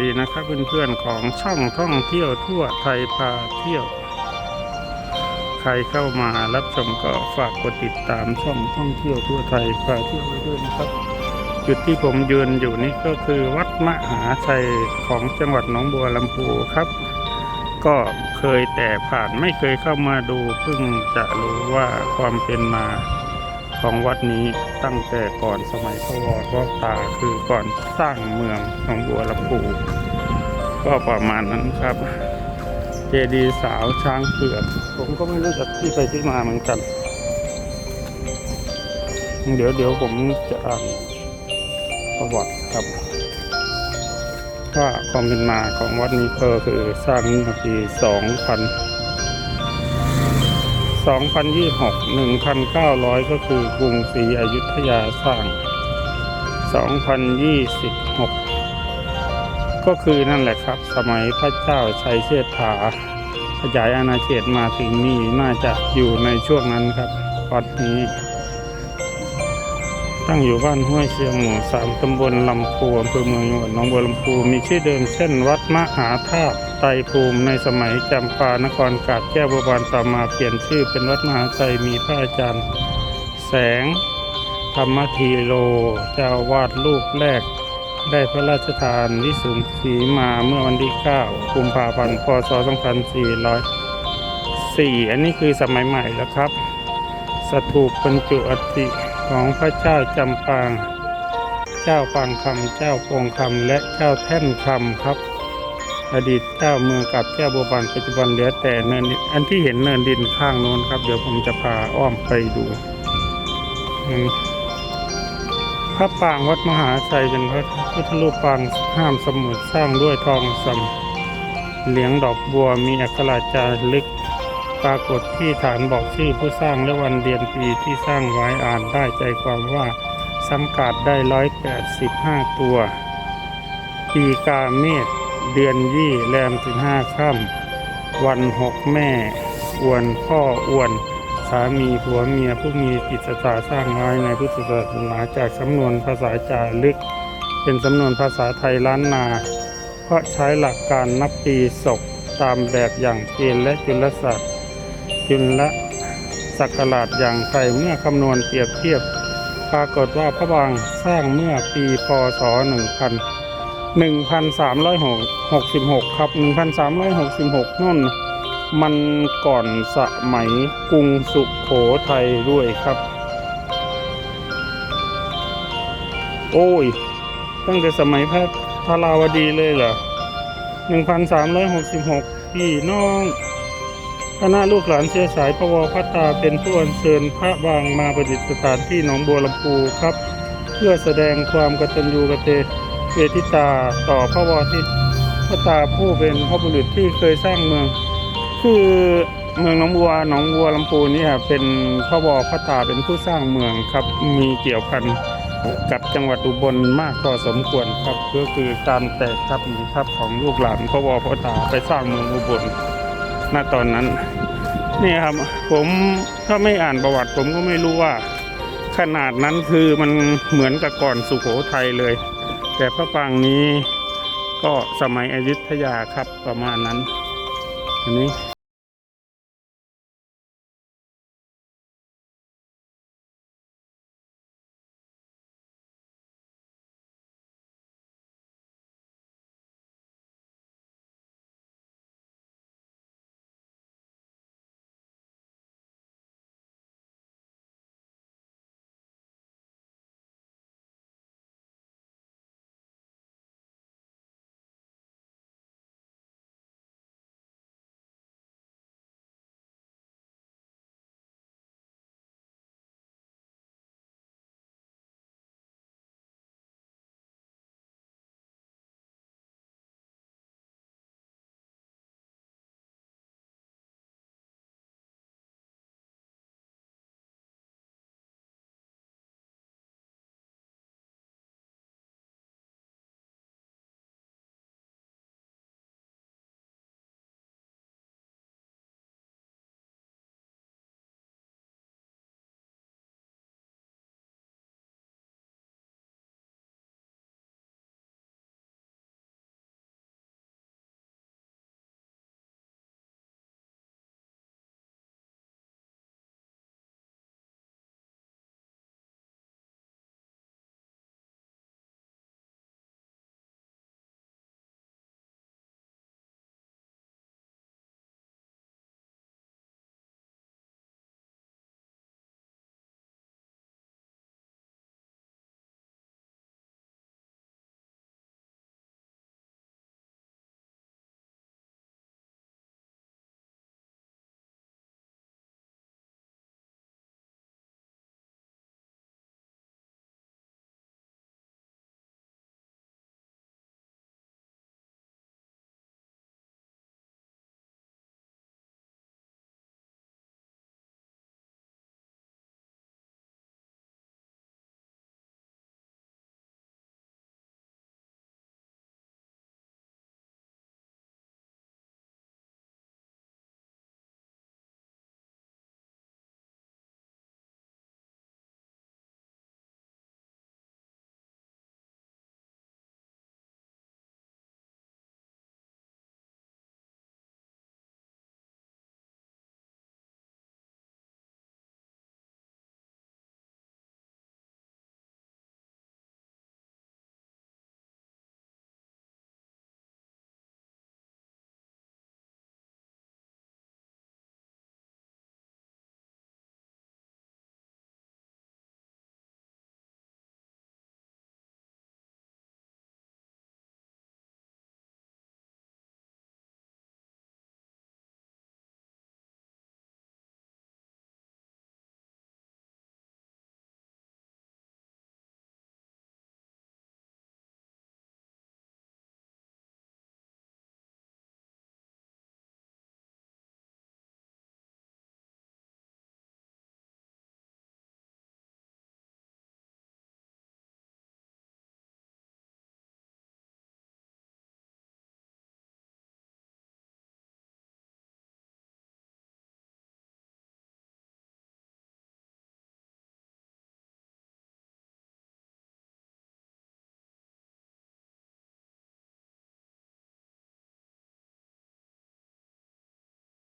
ดีนะครับเพื่อนๆของช่องท่องเที่ยวทั่วไทยพาเที่ยว ใครเข้ามารับชมก็ฝากกดติดตามช่องท่องเที่ยวทั่วไทยพาเที่ยวไว้ด้วยนะครับ จุดที่ผมยืนอยู่นี่ก็คือวัดมหาชัยของจังหวัดหนองบัวลำพูครับ ก็เคยแต่ผ่านไม่เคยเข้ามาดูเพิ่งจะรู้ว่าความเป็นมา ของวัดนี้ตั้งแต่ก่อนสมัยพระวรพ่อตาคือก่อนสร้างเมืองหนองบัวลำพูก็ประมาณนั้นครับ เจดีย์สาวช้างเผือกผมก็ไม่รู้จักที่ไปที่มาเหมือนกัน เดี๋ยวเดี๋ยวผมจะอ่านประวัติครับว่าความเป็นมาของวัดนี้ก็คือสร้างเมื่อปี 2000 2026 1,900 ก็คือกรุงศรีอยุธยาสร้าง 2026 ก็คือนั่นแหละครับ สมัยพระเจ้าชัยเชษฐา ขยายอาณาเขตมาถึงนี่น่าจะอยู่ในช่วงนั้นครับวัดนี้ ตั้งอยู่บ้านห้วยเชียงหมู่สามตำบลลำพูอำเภอเมืองจังหวัดหนองบัวลำพูมีชื่อเดิมเช่นวัดมหาธาตุไตรภูมิในสมัยจำปานครกาบแก้วบวบานต่อมาเปลี่ยนชื่อเป็นวัดมหาชัยมีพระอาจารย์ แสง ธรรมทีโลเจ้าวาดรูปแรก ได้พระราชทานวิสุงสีมาเมื่อวันที่ 9 กุมภาพันธ์ พศ 2404 อันนี้คือสมัยใหม่แล้วครับ สถูปบรรจุอัฐิ ของพระเจ้าจำปาง เจ้าปางคำเจ้าโปงคำและเจ้าแท่นคำครับ อดีตเจ้าเมืองกับเจ้าบัวบานปัจจุบันเหลือแต่เนินดินอันที่เห็นเนินดินข้างโน้นครับ เดี๋ยวผมจะพาอ้อมไปดูพระปางวัดมหาชัยเป็นพระพุทธรูปปางห้ามสมุดสร้างด้วยทองสำเหลียงดอกบัวมีอักขระจารึก ปรากฏที่ฐานบอกชื่อผู้สร้างและวันเดือนปีที่สร้างไว้อ่านได้ใจความว่าสังกัดได้ร้อยแปดสิบห้าตัวปีกาเมษเดือนยี่แรมถึงห้าค่ำวันหกแม่อวนพ่ออวน สามีผัวเมียผู้มีจิตศรัทธาสร้างไว้ในพุทธศาสนาจากสำนวนภาษาจารึก เป็นสำนวนภาษาไทยล้านนา เพราะใช้หลักการนับปีศกตามแบบอย่างเกณฑ์และจุลศาสตร์ จุลศักราชอย่างไทยเมื่อคำนวณเปรียบเทียบ ปรากฏว่าพระบางสร้างเมื่อปีพศ 1000 1366 ครับ 1366นั่นมันก่อนสมัยกรุงสุขโขทัยด้วยครับ โอ้ย ตั้งแต่สมัยพระพระราวดีเลยเหรอ 1366 พี่น้อง คณะลูกหลานเชื้อสายพระวพัตตาเป็นผู้อัญเชิญพระบางมาประดิษฐานที่หนองบัวลำพูครับ เพื่อแสดงความกตัญญูกตเวทิตาต่อพระวทิตพระตาผู้เป็นพระบุรุษที่เคยสร้างเมือง คือเมืองหนองบัวหนองบัวลำพูนี่ยเป็นพระวพระตาเป็นผู้สร้างเมืองครับ มีเกี่ยวพันกับจังหวัดอุบลมากพอสมควรครับก็คือการแตกทัพหนีทัพของลูกหลานพระวพระตาไปสร้างเมืองอุบล ณตอนนั้นนี่ครับผมถ้าไม่อ่านประวัติ ผมก็ไม่รู้ว่า ขนาดนั้นคือมันเหมือนกับก่อนสุโขทัยเลย แต่พระปรางนี้ก็สมัยอยุธยาครับประมาณนั้นอันนี้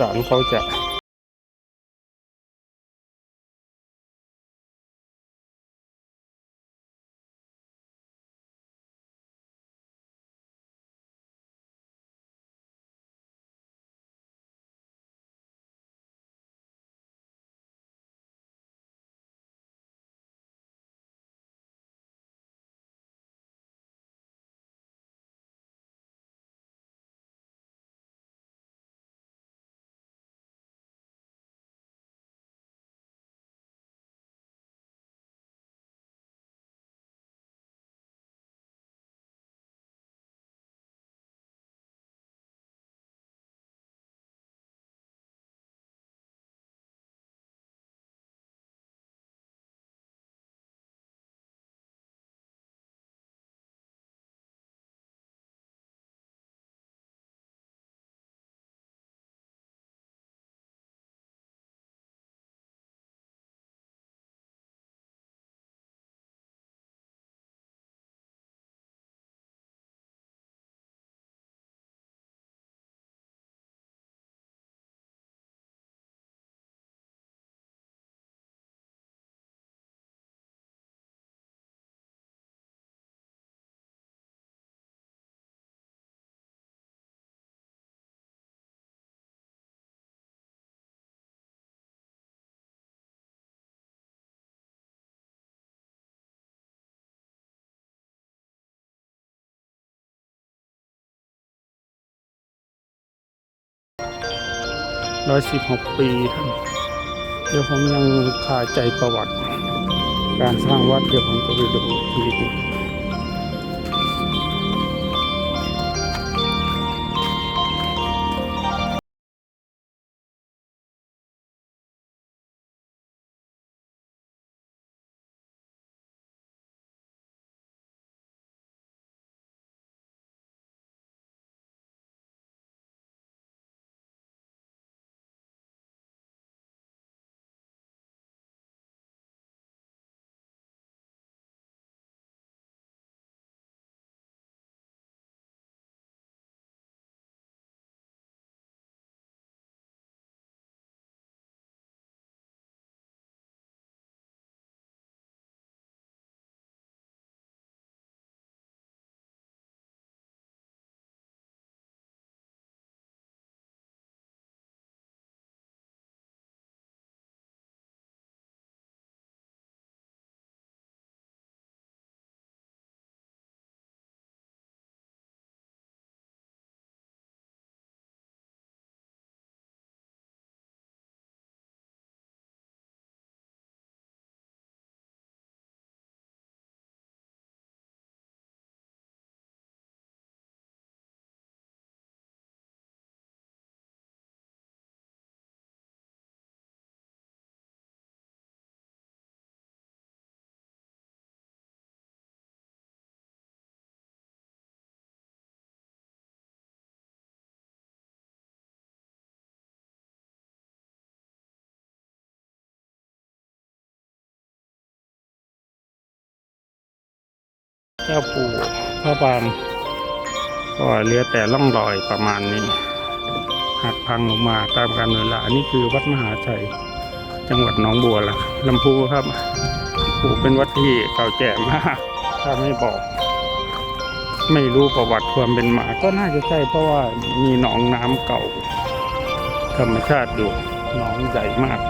ศาลเขาจะ ร้อยสิบหกปี เดี๋ยวผมยังคาใจประวัติ การสร้างวัดเดี๋ยวผมจะไปดูอีกที จ้าปู่พระบางก็เหลือแต่ร่องรอยประมาณนี้หักพังลงมาตามกาลเวลาอันนี้คือวัดมหาชัยจังหวัดหนองบัวละลำพูครับปู่เป็นวัดที่เก่าแก่มาก ถ้าไม่บอก ไม่รู้ประวัติความเป็นมาก็น่าจะใช่เพราะว่ามีหนองน้ำเก่า ธรรมชาติอยู่หนองใหญ่มาก